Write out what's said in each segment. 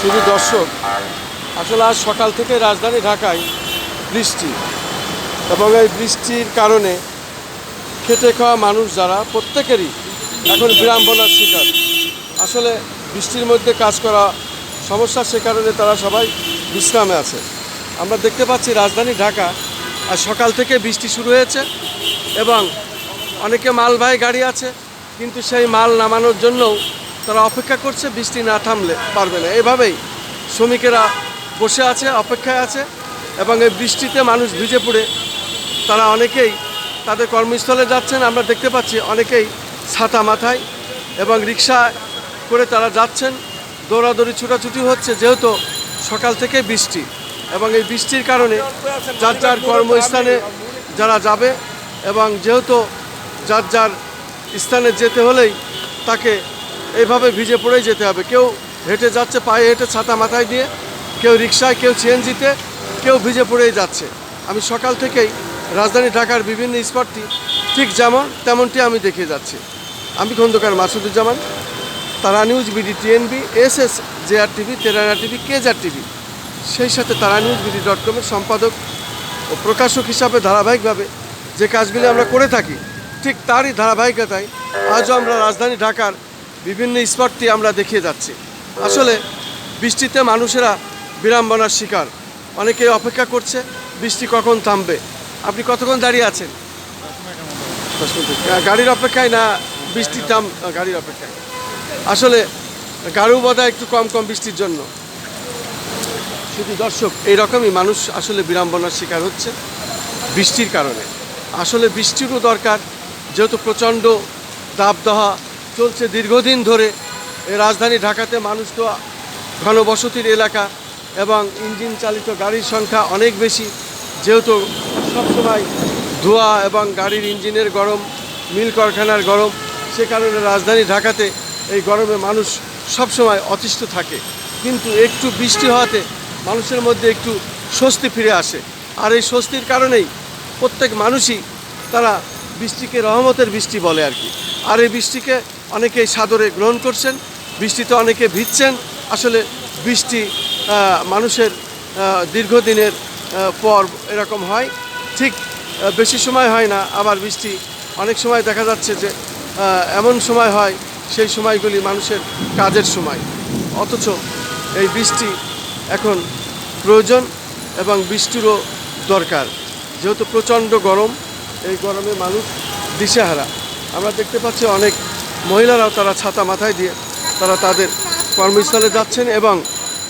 শুধু দর্শক, আসলে আজ সকাল থেকে রাজধানী ঢাকায় বৃষ্টি এবং এই বৃষ্টির কারণে খেটে খাওয়া মানুষ যারা, প্রত্যেকেরই এখন বিড়ম্বনার শিকার। আসলে বৃষ্টির মধ্যে কাজ করা সমস্যা সে কারণে তারা সবাই বিশ্রামে আছে। আমরা দেখতে পাচ্ছি রাজধানী ঢাকা আর সকাল থেকে বৃষ্টি শুরু হয়েছে এবং অনেকে মালবাহী গাড়ি আছে। কিন্তু সেই মাল নামানোর জন্যও তারা অপেক্ষা করছে, বৃষ্টি না থামলে পারবে না। এভাবেই শ্রমিকেরা বসে আছে, অপেক্ষায় আছে এবং এই বৃষ্টিতে মানুষ ভিজে পড়ে। তারা অনেকেই তাদের কর্মস্থলে যাচ্ছেন, আমরা দেখতে পাচ্ছি অনেকেই ছাতা মাথায় এবং রিক্সা করে তারা যাচ্ছেন। দৌড়াদৌড়ি ছুটাছুটি হচ্ছে, যেহেতু সকাল থেকে বৃষ্টি এবং এই বৃষ্টির কারণে যার যার কর্মস্থানে যারা যাবে এবং যেহেতু যার যার স্থানে যেতে হলেই তাকে এইভাবে ভিজে পড়েই যেতে হবে। কেউ হেঁটে যাচ্ছে, পায়ে হেঁটে ছাতা মাথায় দিয়ে, কেউ রিক্সায় কেউ সিএনজিতে, কেউ ভিজে পড়েই যাচ্ছে। আমি সকাল থেকেই রাজধানী ঢাকার বিভিন্ন স্পটটি ঠিক যেমন তেমনটি আমি দেখে যাচ্ছি। আমি খন্দকার মাসুদুজ্জামান, তারা news BD TNB S S JR TV তেরানা TV কেজার টিভি। সেই সাথে তারা নিউজ বিডি ডট কমের সম্পাদক ও প্রকাশক হিসাবে ধারাবাহিকভাবে যে কাজগুলি আমরা করে থাকি ঠিক তারই ধারাবাহিকতায় আজও আমরা রাজধানী ঢাকার বিভিন্ন স্পটটি আমরা দেখিয়ে যাচ্ছি। আসলে বৃষ্টিতে মানুষেরা বিড়ম্বনার শিকার। অনেকে অপেক্ষা করছে, বৃষ্টি কখন থামবে? আপনি কতক্ষণ দাঁড়িয়ে আছেন? গাড়ির অপেক্ষায় না বৃষ্টি থাম, গাড়ির অপেক্ষায়? আসলে গাড়িও বোধ একটু কম কম বৃষ্টির জন্য। শুধু দর্শক এই রকমই মানুষ আসলে বিড়ম্বনার শিকার হচ্ছে বৃষ্টির কারণে। আসলে বৃষ্টিরও দরকার যেহেতু প্রচণ্ড দাবদাহা চলছে দীর্ঘদিন ধরে রাজধানী ঢাকাতে মানুষ তো ঘনবসতির এলাকা এবং ইঞ্জিন চালিত গাড়ির সংখ্যা অনেক বেশি। যেহেতু সবসময় ধোঁয়া এবং গাড়ির ইঞ্জিনের গরম, মিল কারখানার গরম, সে কারণে রাজধানী ঢাকাতে এই গরমে মানুষ সবসময় অতিষ্ঠ থাকে। কিন্তু একটু বৃষ্টি হওয়াতে মানুষের মধ্যে একটু স্বস্তি ফিরে আসে। আর এই স্বস্তির কারণেই প্রত্যেক মানুষই তারা বৃষ্টিকে রহমতের বৃষ্টি বলে আর কি। আর এই বৃষ্টিকে অনেকেই সাদরে গ্রহণ করছেন, বৃষ্টিতে অনেকে ভিজছেন। আসলে বৃষ্টি মানুষের দীর্ঘদিনের পর এরকম হয়। ঠিক বেশি সময় হয় না, আবার বৃষ্টি অনেক সময় দেখা যাচ্ছে যে এমন সময় হয় সেই সময়গুলি মানুষের কাজের সময়। অথচ এই বৃষ্টি এখন প্রয়োজন এবং বৃষ্টিরও দরকার। যেহেতু প্রচণ্ড গরম এই গরমে মানুষ দিশেহারা। আমরা দেখতে পাচ্ছি অনেক মহিলারাও তারা ছাতা মাথায় দিয়ে তারা তাদের কর্মস্থলে যাচ্ছেন এবং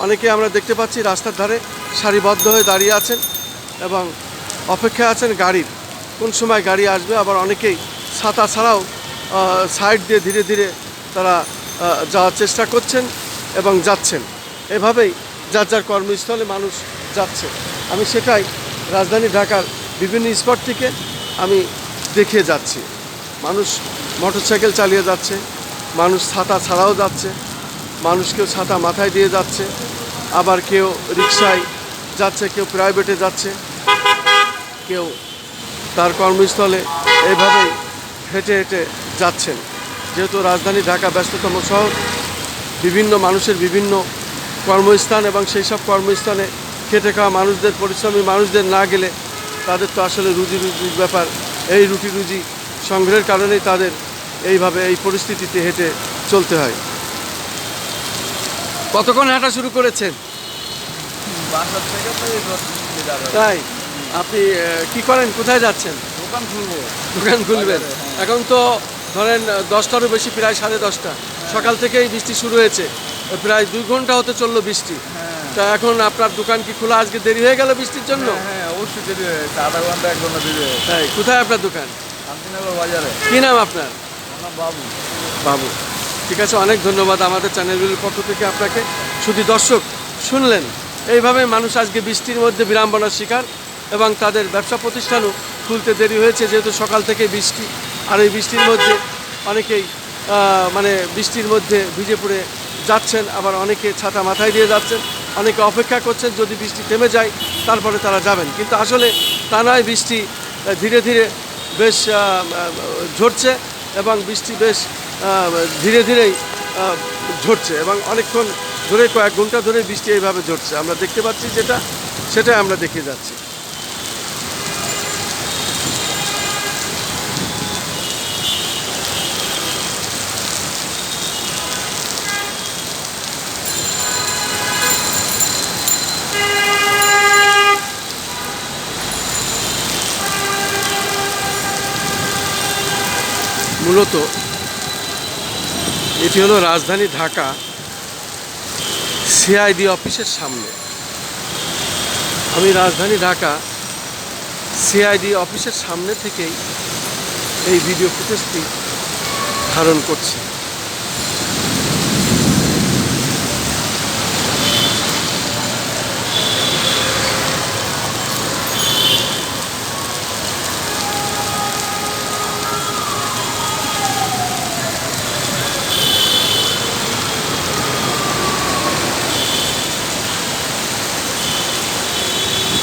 অনেকে আমরা দেখতে পাচ্ছি রাস্তার ধারে সারিবদ্ধ হয়ে দাঁড়িয়ে আছেন এবং অপেক্ষায় আছেন গাড়ির। কোন সময় গাড়ি আসবে, আবার অনেকেই ছাতা ছাড়াও সাইড দিয়ে ধীরে ধীরে তারা যাওয়ার চেষ্টা করছেন এবং যাচ্ছেন। এভাবেই যার যার কর্মস্থলে মানুষ যাচ্ছে। আমি সেটাই রাজধানী ঢাকার বিভিন্ন স্পট থেকে আমি দেখে যাচ্ছি। মানুষ মোটরসাইকেল চালিয়ে যাচ্ছে, মানুষ ছাতা ছাড়াও যাচ্ছে, মানুষ কেউ ছাতা মাথায় দিয়ে যাচ্ছে, আবার কেউ রিক্সায় যাচ্ছে, কেউ প্রাইভেটে যাচ্ছে, কেউ তার কর্মস্থলে এইভাবেই হেঁটে হেঁটে যাচ্ছেন। যেহেতু রাজধানী ঢাকা ব্যস্ততম শহর, বিভিন্ন মানুষের বিভিন্ন কর্মস্থান এবং সেই সব কর্মস্থানে খেটে খাওয়া মানুষদের, পরিশ্রমী মানুষদের না গেলে তাদের তো আসলে রুজি রুজির ব্যাপার এই রুটি রুজি সংগ্রহের কারণেই তাদের এইভাবে এই পরিস্থিতিতে হেঁটে চলতে হয়। কতক্ষণ হাঁটা শুরু করেছেন। তাই? আপনি কি করেন? কোথায় যাচ্ছেন? দোকান খুলবো। দোকান খুলবেন। এখন তো ধরেন দশটারও বেশি প্রায় সাড়ে দশটা। সকাল থেকেই বৃষ্টি শুরু হয়েছে। প্রায় দুই ঘণ্টা হতে চলল বৃষ্টি। হ্যাঁ। তা এখন আপনার দোকান কি খোলা? আজকে দেরি হয়ে গেল বৃষ্টির জন্য? হ্যাঁ। অবশ্যই দেরি হয়েছে আধা ঘণ্টা এক ঘণ্টা দেরি হয়েছে তাই কোথায় আপনার দোকান? শান্তিনগর বাজারে। কি নাম আপনার? আমার বাবু। বাবু। ঠিক আছে অনেক ধন্যবাদ আমাদের চ্যানেলগুলির পক্ষ থেকে আপনাকে। শুধু দর্শক শুনলেন এইভাবে মানুষ আজকে বৃষ্টির মধ্যে বিড়ম্বনার শিকার এবং তাদের ব্যবসা প্রতিষ্ঠানও খুলতে দেরি হয়েছে যেহেতু সকাল থেকে বৃষ্টি। আর এই বৃষ্টির মধ্যে অনেকেই মানে বৃষ্টির মধ্যে ভিজে পড়ে যাচ্ছেন আবার অনেকে ছাতা মাথায় দিয়ে যাচ্ছেন। অনেকে অপেক্ষা করছেন যদি বৃষ্টি থেমে যায় তারপরে তারা যাবেন। কিন্তু আসলে টানায় বৃষ্টি ধীরে ধীরে বেশ ঝরছে এবং বৃষ্টি বেশ ধীরে ধীরেই ঝরছে এবং অনেকক্ষণ ধরে কয়েক ঘণ্টা ধরে বৃষ্টি এইভাবে ঝরছে। আমরা দেখতে পাচ্ছি যেটা, সেটাই আমরা দেখে যাচ্ছি। মূলত এটি হলো রাজধানী ঢাকা, সিআইডি অফিসের সামনে। আমি রাজধানী ঢাকা, সিআইডি অফিসের সামনে থেকেই এই ভিডিও ফুটেজটি ধারণ করছি।